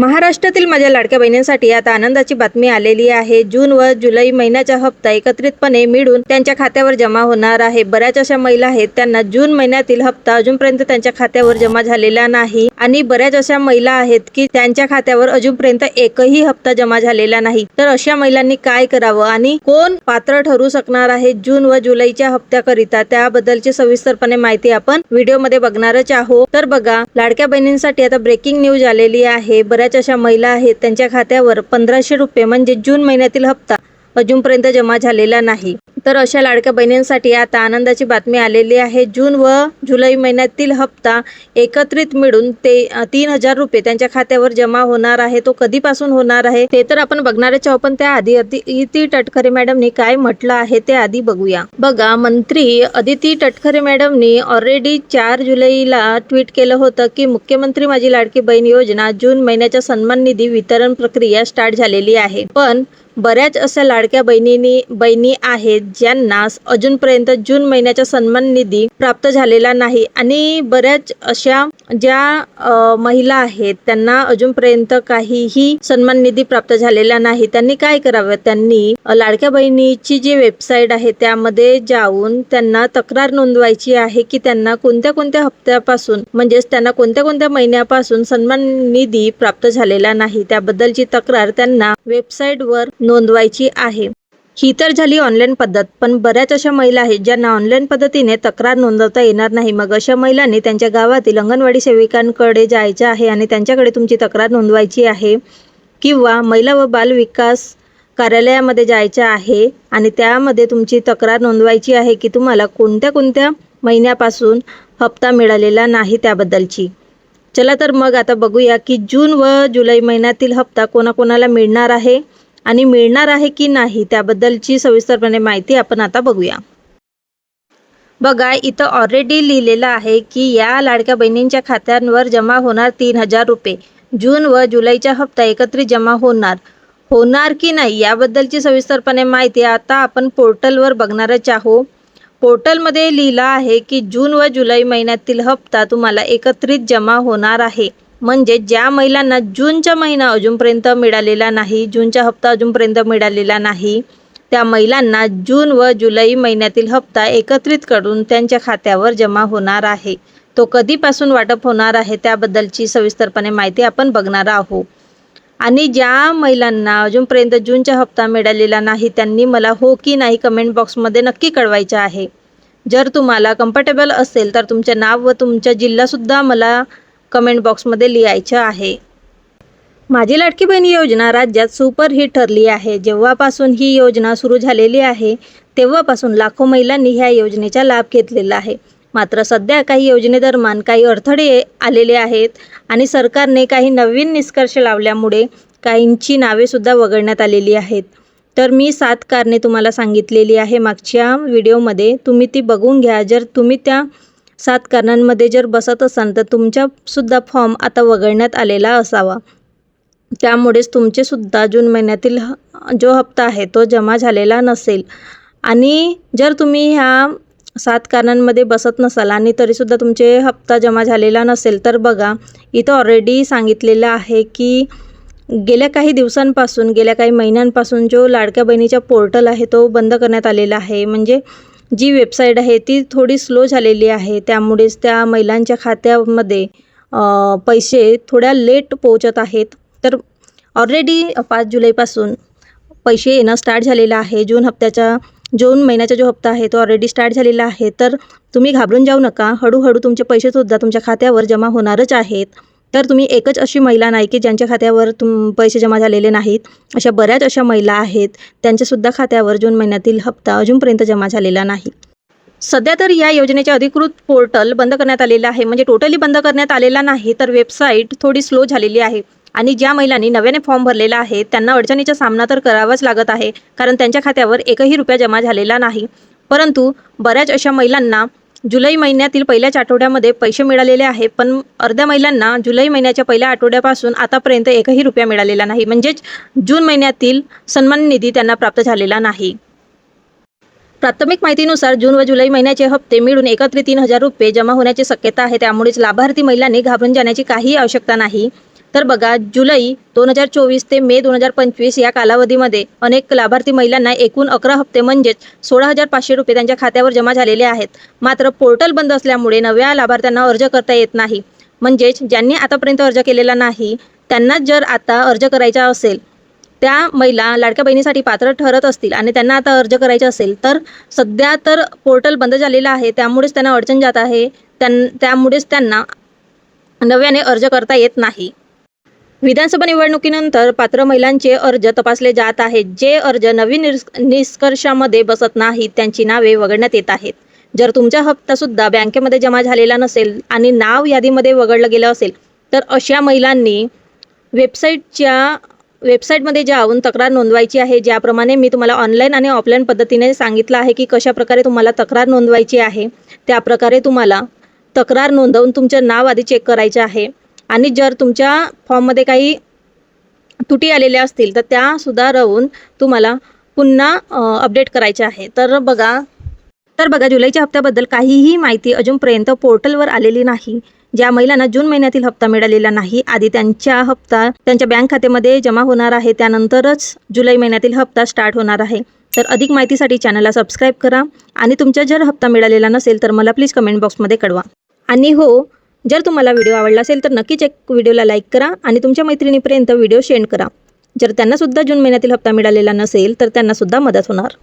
महाराष्ट्रातील माझ्या लाडक्या बहिणींसाठी आता आनंदाची बातमी आलेली आहे. जून व जुलै महिन्याचा हप्ता एकत्रितपणे मिळून त्यांच्या खात्यावर जमा होणार आहे. बऱ्याच अशा महिला आहेत त्यांना जून महिन्यातील हप्ता अजूनपर्यंत त्यांच्या खात्यावर जमा झालेला नाही. आणि बऱ्याच अशा महिला आहेत की त्यांच्या खात्यावर अजूनपर्यंत एकही हप्ता जमा झालेला नाही. तर अशा महिलांनी काय करावं आणि कोण पात्र ठरू शकणार आहे जून व जुलैच्या हप्त्याकरिता? त्याबद्दलची सविस्तरपणे माहिती आपण व्हिडिओमध्ये बघणारच आहोत. तर बघा लाडक्या बहिणींसाठी आता ब्रेकिंग न्यूज आलेली आहे. बऱ्याच अशा महिला आहेत त्यांच्या खात्यावर पंधराशे रुपये म्हणजे जून महिन्यातील हप्ता अजूनपर्यंत जमा झालेला नाही. तर अशा लाडक्या बहिणींसाठी आता आनंदाची बातमी आलेली आहे. जून व जुलै महिन्यातील हप्ता एकत्रित मिळून ते तीन हजार रुपये त्यांच्या खात्यावर जमा होणार आहे. तो कधीपासून होणार आहे ते तर आपण बघणारच आहोत पण त्याआधी अति अदिती टटकरे मॅडमनी काय म्हटलं आहे ते आधी बघूया. बघा मंत्री अदिती टटकरे मॅडमनी ऑलरेडी चार जुलैला ट्विट केलं होतं की मुख्यमंत्री माझी लाडकी बहीण योजना जून महिन्याच्या सन्मान निधी वितरण प्रक्रिया स्टार्ट झालेली आहे. पण बऱ्याच अशा लाडक्या बहिणींनी बहिणी आहेत ज्यांना अजूनपर्यंत जून महिन्याचा सन्मान निधी प्राप्त झालेला नाही. आणि बऱ्याच अशा ज्या महिला आहेत त्यांना अजूनपर्यंत काहीही सन्मान निधी प्राप्त झालेला नाही. त्यांनी काय करावं? त्यांनी लाडक्या बहिणीची जी वेबसाईट आहे त्यामध्ये जाऊन त्यांना तक्रार नोंदवायची आहे की त्यांना कोणत्या कोणत्या हप्त्यापासून म्हणजेच त्यांना कोणत्या कोणत्या महिन्यापासून सन्मान निधी प्राप्त झालेला नाही. त्याबद्दलची तक्रार त्यांना वेबसाईटवर नोंदवायची आहे. ही तर झाली ऑनलाईन पद्धत पण बऱ्याच अशा महिला आहेत ज्यांना ऑनलाईन पद्धतीने तक्रार नोंदवता येणार नाही. मग अशा महिलांनी त्यांच्या गावातील अंगणवाडी सेविकांकडे जायचं आहे आणि त्यांच्याकडे तुमची तक्रार नोंदवायची आहे? किंवा महिला व बाल विकास कार्यालयामध्ये जायचं आहे आणि त्यामध्ये तुमची तक्रार नोंदवायची आहे की तुम्हाला कोणत्या कोणत्या महिन्यापासून हप्ता मिळालेला नाही त्याबद्दलची? चला तर मग आता बघूया की जून व जुलै महिन्यातील हप्ता कोणाकोणाला मिळणार आहे? आणि मिळणार आहे की नाही त्याबद्दलची सविस्तरपणे माहिती आपण आता बघूया. बघा इथं ऑलरेडी लिहिलेलं आहे की या लाडक्या बहिणींच्या खात्यांवर जमा होणार तीन हजार रुपये. जून व जुलैचा हप्ता एकत्रित जमा होणार. होणार की नाही याबद्दलची सविस्तरपणे माहिती आता आपण पोर्टलवर बघणारच आहो पोर्टलमध्ये लिहिलं आहे की जून व जुलै महिन्यातील हप्ता तुम्हाला एकत्रित जमा होणार आहे. म्हणजे ज्या महिलांना जूनचा महिना अजूनपर्यंत मिळालेला नाही जूनचा हप्ता अजूनपर्यंत मिळालेला नाही त्या महिलांना जून व जुलै महिन्यातील हप्ता एकत्रित करून त्यांच्या खात्यावर जमा होणार आहे. तो कधीपासून वाटप होणार आहे त्याबद्दलची सविस्तरपणे माहिती आपण बघणार आहोत. आणि ज्या महिलांना अजूनपर्यंत जूनचा हप्ता मिळालेला नाही त्यांनी मला हो की नाही कमेंट बॉक्समध्ये नक्की कळवायचं आहे. जर तुम्हाला कम्फर्टेबल असेल तर तुमचे नाव व तुमचा जिल्हासुद्धा मला कमेंट बॉक्समध्ये लिहायचं आहे. माझी लाडकी बहीण योजना राज्यात सुपरहिट ठरली आहे. जेव्हापासून ही योजना सुरू झालेली आहे तेव्हापासून लाखो महिलांनी ह्या योजनेचा लाभ घेतलेला आहे. मात्र सध्या काही योजनेदरम्यान काही अडथळे आलेले आहेत आणि सरकारने काही नवीन निष्कर्ष लावल्यामुळे काहींची नावेसुद्धा वगळण्यात आलेली आहेत. तर मी सात कारणे तुम्हाला सांगितलेली आहे मागच्या व्हिडिओमध्ये. तुम्ही ती बघून घ्या. जर तुम्ही त्या सात कारणांमध्ये जर बसत असाल तर तुमच्यासुद्धा फॉर्म आता वगळण्यात आलेला असावा. त्यामुळेच तुमचेसुद्धा जून महिन्यातील ह- जो हप्ता आहे तो जमा झालेला नसेल. आणि जर तुम्ही ह्या सात कारणांमध्ये बसत नसाल आणि तरीसुद्धा तुमचे हप्ता जमा झालेला नसेल तर बघा इथं ऑलरेडी सांगितलेलं आहे की गेल्या काही दिवसांपासून गेल्या काही महिन्यांपासून जो लाडक्या बहिणीचा पोर्टल आहे तो बंद करण्यात आलेला आहे. म्हणजे जी वेबसाईट आहे ती थोडी स्लो झालेली आहे. त्यामुळेच त्या महिलांच्या खात्यामध्ये पैसे थोड्या लेट पोहोचत आहेत. तर ऑलरेडी पाच जुलैपासून पैसे येणं स्टार्ट झालेलं आहे. जून हप्त्याच्या जून महिन्याचा जो हप्ता आहे तो ऑलरेडी स्टार्ट झालेला आहे. तर तुम्ही घाबरून जाऊ नका. हळूहळू तुमचे पैसेसुद्धा तुमच्या खात्यावर जमा होणारच आहेत. तर तुम्ही एकच अशी महिला नाही की ज्यांच्या खात्यावर तुम पैसे जमा झालेले नाहीत. अशा बऱ्याच अशा महिला आहेत त्यांच्यासुद्धा खात्यावर जून महिन्यातील हप्ता अजूनपर्यंत जमा झालेला नाही. सध्या तर या योजनेचे अधिकृत पोर्टल बंद करण्यात आलेलं आहे. म्हणजे टोटली बंद करण्यात आलेला नाही तर वेबसाईट थोडी स्लो झालेली आहे. आणि ज्या महिलांनी नव्याने फॉर्म भरलेला आहे त्यांना अडचणीचा सामना तर करावाच लागत आहे कारण त्यांच्या खात्यावर एकही रुपया जमा झालेला नाही. परंतु बऱ्याच अशा महिलांना जुलै महिन्यातील पहिल्याच आठवड्यामध्ये पैसे मिळालेले आहे पण अर्ध्या महिलांना जुलै महिन्याच्या पहिल्या आठवड्यापासून आतापर्यंत एकही रुपया मिळालेला नाही. म्हणजेच जून महिन्यातील सन्मान निधी त्यांना प्राप्त झालेला नाही. प्राथमिक माहितीनुसार जून व जुलै महिन्याचे हप्ते मिळून एकत्रित तीन हजार रुपये जमा होण्याची शक्यता आहे. त्यामुळेच लाभार्थी महिलांनी घाबरून जाण्याची काही आवश्यकता नाही. तर बघा जुलै दोन हजार चोवीस ते मे दोन हजार पंचवीस या कालावधीमध्ये अनेक लाभार्थी महिलांना एकूण अकरा हप्ते म्हणजेच सोळा हजार पाचशे रुपये त्यांच्या खात्यावर जमा झालेले आहेत. मात्र पोर्टल बंद असल्यामुळे नव्या लाभार्थ्यांना अर्ज करता येत नाही. म्हणजेच ज्यांनी आतापर्यंत अर्ज केलेला नाही त्यांनाच जर आता अर्ज करायचा असेल त्या महिला लाडक्या बहिणीसाठी पात्र ठरत असतील आणि त्यांना आता अर्ज करायचा असेल तर सध्या तर पोर्टल बंद झालेलं आहे त्यामुळेच त्यांना अडचण जात आहे त्यां त्यामुळेच त्यांना नव्याने अर्ज करता येत नाही. विधानसभा निवडणुकीनंतर पात्र महिलांचे अर्ज तपासले जात आहेत. जे अर्ज नवीन निष्कर्षामध्ये बसत नाहीत त्यांची नावे वगळण्यात येत आहेत. जर तुमचा हप्तासुद्धा बँकेमध्ये जमा झालेला नसेल आणि नाव यादीमध्ये वगळलं गेलं असेल तर अशा महिलांनी वेबसाईटच्या वेबसाईटमध्ये जाऊन तक्रार नोंदवायची आहे. ज्याप्रमाणे मी तुम्हाला ऑनलाईन आणि ऑफलाईन पद्धतीने सांगितलं आहे की कशा प्रकारे तुम्हाला तक्रार नोंदवायची आहे त्याप्रकारे तुम्हाला तक्रार नोंदवून तुमचं नाव आधी चेक करायचं आहे. आणि जर तुमच्या फॉर्ममध्ये काही तुटी आलेल्या असतील तर त्या सुधारवून तुम्हाला पुन्हा अपडेट करायचे आहे. तर बघा तर बघा जुलैच्या हप्त्याबद्दल काहीही माहिती अजूनपर्यंत पोर्टलवर आलेली नाही. ज्या महिलांना जून महिन्यातील हप्ता मिळालेला नाही आधी त्यांच्या हप्ता त्यांच्या बँक खात्यामध्ये जमा होणार आहे त्यानंतरच जुलै महिन्यातील हप्ता स्टार्ट होणार आहे. तर अधिक माहितीसाठी चॅनलला सबस्क्राईब करा आणि तुमच्या जर हप्ता मिळालेला नसेल तर मला प्लीज कमेंट बॉक्समध्ये कळवा. आणि हो जर तुम्हाला व्हिडिओ आवडला असेल तर नक्कीच एक व्हिडिओला लाईक करा आणि तुमच्या मैत्रिणीपर्यंत व्हिडिओ शेअर करा. जर त्यांनासुद्धा जून महिन्यातील हप्ता मिळालेला नसेल तर त्यांनासुद्धा मदत होणार.